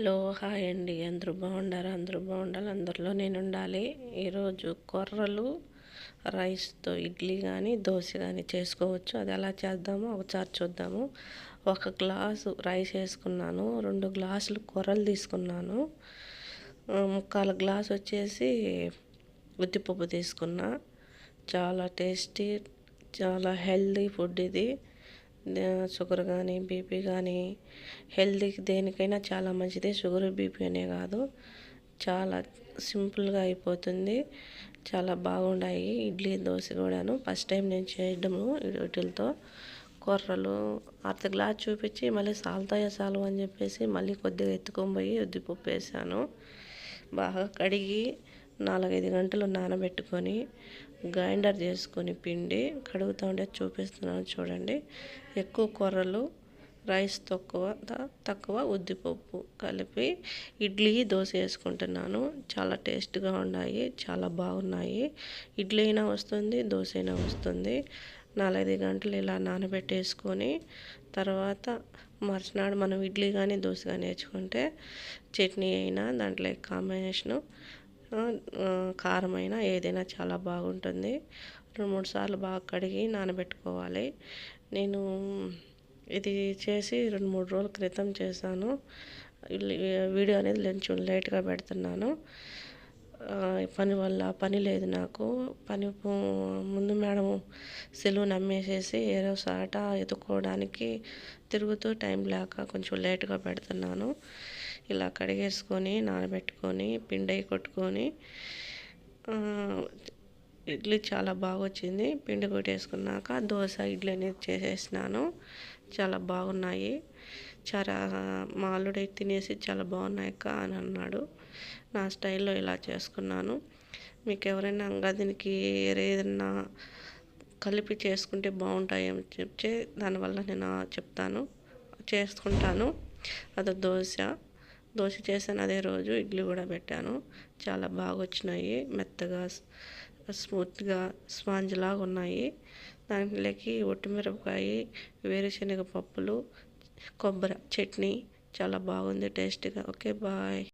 Hello hi అండి. అందరూ బాగుండారు? అందరూ బాగుండాలి? అందరిలో నేను ఉండాలి. ఈరోజు కొర్రలు రైస్తో ఇడ్లీ కానీ దోశ కానీ చేసుకోవచ్చు. అది ఎలా చేద్దామో ఒకసారి చూద్దాము. ఒక గ్లాసు రైస్ వేసుకున్నాను. రెండు గ్లాసులు కొర్రలు తీసుకున్నాను. ముక్కాల గ్లాస్ వచ్చేసి ఉద్దిపప్పు తీసుకున్నా. చాలా టేస్టీ చాలా హెల్దీ ఫుడ్ ఇది. షుగర్ కానీ బీపీ కానీ హెల్తీకి దేనికైనా చాలా మంచిది. షుగర్ బీపీ అనే కాదు. చాలా సింపుల్గా అయిపోతుంది. చాలా బాగున్నాయి ఇడ్లీ దోశ కూడాను. ఫస్ట్ టైం నేను చేయడము వీటితో. కొర్రలు అర్ధ గ్లాస్ చూపించి మళ్ళీ సాల్తాయ సాలు అని చెప్పేసి మళ్ళీ కొద్దిగా ఎత్తుకొని పోయి ఉద్దిపప్పు వేసాను. బాగా కడిగి నాలుగైదు గంటలు నానబెట్టుకొని గ్రైండర్ చేసుకొని పిండి కడుగుతూ ఉంటే చూపిస్తున్నాను చూడండి. ఎక్కువ కూరలు రైస్ తక్కువ తక్కువ ఉద్దిపప్పు కలిపి ఇడ్లీ దోశ వేసుకుంటున్నాను. చాలా టేస్ట్గా ఉన్నాయి చాలా బాగున్నాయి. ఇడ్లీ అయినా వస్తుంది దోశ అయినా వస్తుంది. నాలుగైదు గంటలు ఇలా నానబెట్టేసుకొని తర్వాత మరుసనాడు మనం ఇడ్లీ కానీ దోశ కానీ వేసుకుంటే చట్నీ అయినా దాంట్లో కాంబినేషను కారమైన ఏదైనా చాలా బాగుంటుంది. రెండు మూడు సార్లు బాగా కడిగి నానబెట్టుకోవాలి. నేను ఇది చేసి రెండు మూడు రోజుల క్రితం చేశాను. వీడియో అనేది కొంచెం లేట్గా పెడుతున్నాను. పని వల్ల పని లేదు నాకు. పని ముందు మేడం సెలవు నమ్మేసేసి ఏదో సాట ఎత్తుకోవడానికి తిరుగుతూ టైం లేక కొంచెం లేట్గా పెడుతున్నాను. ఇలా కడిగేసుకొని నానబెట్టుకొని పిండి కొట్టుకొని ఇడ్లీ చాలా బాగా వచ్చింది పిండి కొట్టేసుకున్నాక దోశ ఇడ్లీ అనేది చేసేసినాను. చాలా బాగున్నాయి. చాలా మా తినేసి చాలా బాగున్నాయి అక్క అని అన్నాడు. నా స్టైల్లో ఇలా చేసుకున్నాను. మీకు ఎవరైనా ఇంకా దీనికి ఏదైనా కలిపి చేసుకుంటే బాగుంటాయని చెప్తే దానివల్ల నేను చెప్తాను. చేసుకుంటాను. అది దోశ. దోశ చేశాను అదే రోజు. ఇడ్లీ కూడా పెట్టాను. చాలా బాగా వచ్చినాయి మెత్తగా స్మూత్గా స్పాంజ్ లాగా ఉన్నాయి దాంట్లోకి ఒట్టిమిరపకాయ వేరుశనగ పప్పులు కొబ్బరి చట్నీ. చాలా బాగుంది టేస్ట్గా. Okay bye.